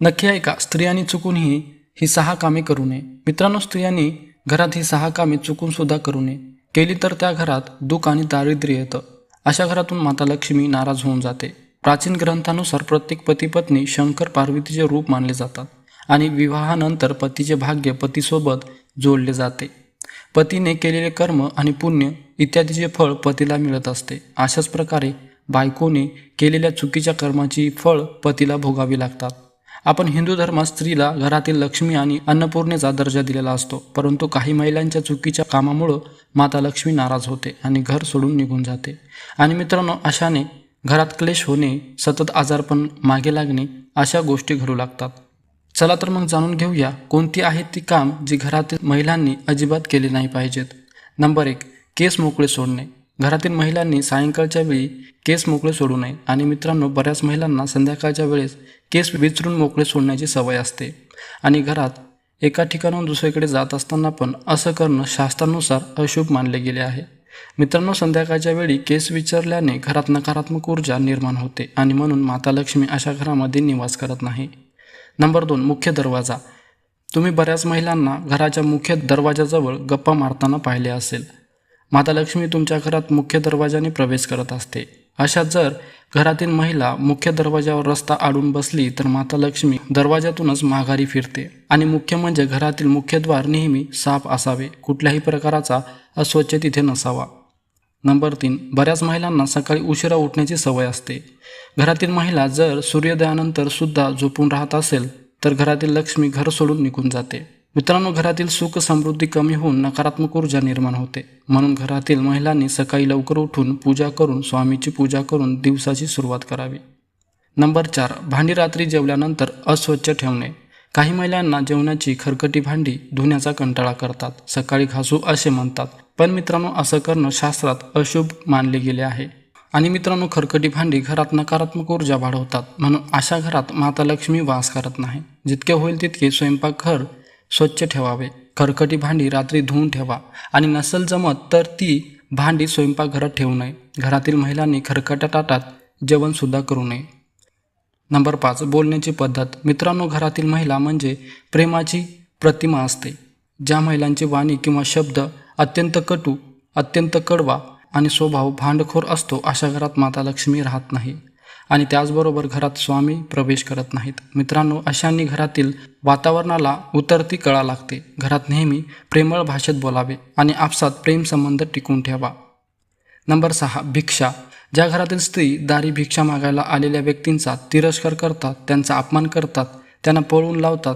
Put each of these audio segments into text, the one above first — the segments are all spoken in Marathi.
नक्की ऐका स्त्रियांनी चुकूनही ही सहा कामे करू नये. मित्रांनो स्त्रियांनी घरात ही सहा कामे चुकून सुद्धा करू नये. केली तर त्या घरात दुःख आणि दारिद्र्य येतं. अशा घरातून माता लक्ष्मी नाराज होऊन जाते. प्राचीन ग्रंथानुसार प्रत्येक पतीपत्नी शंकर पार्वतीचे रूप मानले जातात आणि विवाहानंतर पतीचे भाग्य पतीसोबत जोडले जाते. पतीने केलेले कर्म आणि पुण्य इत्यादीचे फळ पतीला मिळत असते. अशाच प्रकारे बायकोने केलेल्या चुकीच्या कर्माची फळ पतीला भोगावी लागतात. आपण हिंदू धर्मात स्त्रीला घरातील लक्ष्मी आणि अन्नपूर्णेचा दर्जा दिलेला असतो परंतु काही महिलांच्या चुकीच्या कामामुळं माता लक्ष्मी नाराज होते आणि घर सोडून निघून जाते. आणि मित्रांनो अशाने घरात क्लेश होणे सतत आजारपण मागे लागणे अशा गोष्टी घडू लागतात. चला तर मग जाणून घेऊया कोणती आहेत ती काम जी घरातील महिलांनी अजिबात केली नाही पाहिजेत? नंबर एक केस मोकळे सोडणे. घरातील महिलांनी सायंकाळच्या वेळी केस मोकळे सोडू नये आणि मित्रांनो बऱ्याच महिलांना संध्याकाळच्या वेळेस केस विचरून मोकळे सोडण्याची सवय असते. आणि घरात एका ठिकाणाहून दुसरीकडे जात असताना पण असं करणं शास्त्रानुसार अशुभ मानले गेले आहे. मित्रांनो संध्याकाळच्या वेळी केस विचारल्याने घरात नकारात्मक ऊर्जा निर्माण होते आणि म्हणून माता लक्ष्मी अशा घरामध्ये निवास करत नाही. नंबर दोन मुख्य दरवाजा. तुम्ही बऱ्याच महिलांना घराच्या मुख्य दरवाजाजवळ गप्पा मारताना पाहिले असेल. माता लक्ष्मी तुमच्या घरात मुख्य दरवाजाने प्रवेश करत असते. अशा जर घरातील महिला मुख्य दरवाजावर रस्ता आडून बसली तर माता लक्ष्मी दरवाजातूनच माघारी फिरते. आणि मुख्य म्हणजे घरातील मुख्यद्वार नेहमी साफ असावे. कुठल्याही प्रकाराचा अस्वच्छ तिथे नसावा. नंबर तीन. बऱ्याच महिलांना सकाळी उशिरा उठण्याची सवय असते. घरातील महिला जर सूर्योदयानंतर सुद्धा झोपून राहत असेल तर घरातील लक्ष्मी घर सोडून निघून जाते. मित्रांनो घरातील सुख समृद्धी कमी होऊन नकारात्मक ऊर्जा निर्माण होते. म्हणून घरातील महिलांनी सकाळी लवकर उठून पूजा करून स्वामीची पूजा करून दिवसाची सुरुवात करावी. नंबर चार भांडी रात्री जेवल्यानंतर अस्वच्छ ठेवणे. काही महिलांना जेवणाची खरकटी भांडी धुण्याचा कंटाळा करतात. सकाळी घासू असे म्हणतात. पण मित्रांनो असं करणं शास्त्रात अशुभ मानले गेले आहे. आणि मित्रांनो खरकटी भांडी घरात नकारात्मक ऊर्जा वाढवतात. म्हणून अशा घरात माता लक्ष्मी वास करत नाही. जितके होईल तितके स्वयंपाकघर स्वच्छ ठेवावे. खरकटी भांडी रात्री धुवून ठेवा. आणि नसल जमत तर ती भांडी स्वयंपाकघरात ठेवू नये. घरातील महिलांनी खरकट्या ताटात जेवणसुद्धा करू नये. नंबर पाच बोलण्याची पद्धत. मित्रांनो घरातील महिला म्हणजे प्रेमाची प्रतिमा असते ज्या महिलांची वाणी किंवा शब्द अत्यंत कटू अत्यंत कडवा आणि स्वभाव भांडखोर असतो अशा घरात माता लक्ष्मी राहत नाही. आणि त्याचबरोबर घरात स्वामी प्रवेश करत नाहीत. मित्रांनो अशांनी घरातील वातावरणाला उतरती कळा लागते. घरात नेहमी प्रेमळ भाषेत बोलावे आणि आपसात प्रेमसंबंध टिकून ठेवा. नंबर सहा भिक्षा. ज्या घरातील स्त्री दारी भिक्षा मागायला आलेल्या व्यक्तींचा तिरस्कार करतात त्यांचा अपमान करतात त्यांना पळवून लावतात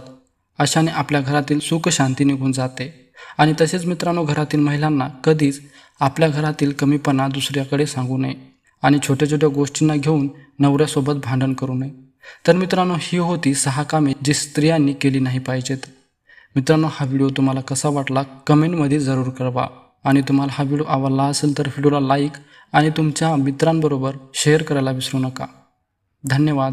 अशाने आपल्या घरातील सुखशांती निघून जाते. आणि तसेच मित्रांनो घरातील महिलांना कधीच आपल्या घरातील कमीपणा दुसऱ्याकडे सांगू नये. आणि छोट्या छोट्या गोष्टींना घेऊन नवऱ्यासोबत भांडण करू नये. तर मित्रांनो ही होती सहा कामे जी स्त्रियांनी केली नाही पाहिजेत. मित्रांनो हा व्हिडिओ तुम्हाला कसा वाटला कमेंटमध्ये जरूर कळवा. आणि तुम्हाला हा व्हिडिओ आवडला असेल तर व्हिडिओला लाईक आणि तुमच्या मित्रांबरोबर शेअर करायला विसरू नका. धन्यवाद.